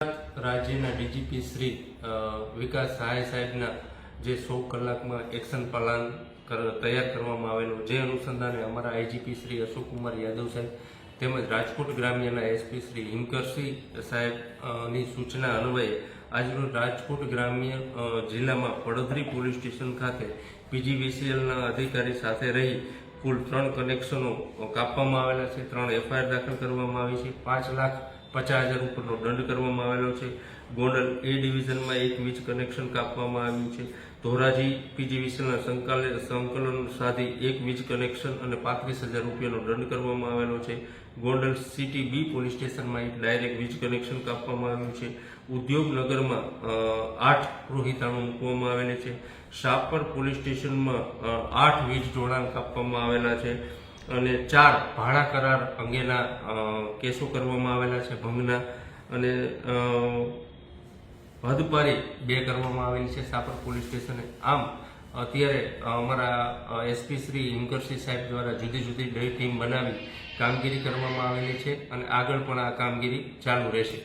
રાજ્યના ડીજીપી શ્રી વિકાસ સહાય સાહેબના જે સો કલાકમાં એક્શન પ્લાન તૈયાર કરવામાં આવેલો, જે અનુસંધાને અમારા આઈજીપી શ્રી અશોકકુમાર યાદવ સાહેબ તેમજ રાજકોટ ગ્રામ્યના એસપી શ્રી હિમકરસિંહ સાહેબની સૂચના અન્વયે આજરોજ રાજકોટ ગ્રામ્ય જિલ્લામાં પડોદરી પોલીસ સ્ટેશન ખાતે પીજીવીસીએલના અધિકારી સાથે રહી કુલ ત્રણ કનેક્શનો કાપવામાં આવેલા છે, ત્રણ એફઆઈઆર દાખલ કરવામાં આવી છે, પાંચ લાખ પચાસ હજાર ઉપરનો દંડ કરવામાં આવેલો છે. ગોંડલ એ ડિવિઝનમાં એક વીજ કનેક્શન કાપવામાં આવ્યું છે. ધોરાજી પીજીવીસીના સંકલન સંકલન સાધી એક વીજ કનેક્શન અને પાંત્રીસ હજાર રૂપિયાનો દંડ કરવામાં આવેલો છે. ગોંડલ સિટી બી પોલીસ સ્ટેશનમાં એક ડાયરેક્ટ વીજ કનેક્શન કાપવામાં આવ્યું છે. ઉદ્યોગનગરમાં આઠ રોહિતાણો મૂકવામાં આવેલી છે. શાપર પોલીસ સ્ટેશનમાં આઠ વીજ જોડાણ કાપવામાં આવેલા છે. અને ચાર ભાડા કરાર અંગેના કેસો કરવામાં આવેલા છે ભંગના અને હદપારી બે કરવામાં આવેલી છે સાપર પોલીસ સ્ટેશને. આમ, અત્યારે અમારા એસપી શ્રી હિમકરસિંહ સાહેબ દ્વારા જુદી જુદી ટીમ બનાવી કામગીરી કરવામાં આવેલી છે અને આગળ પણ આ કામગીરી ચાલુ રહેશે.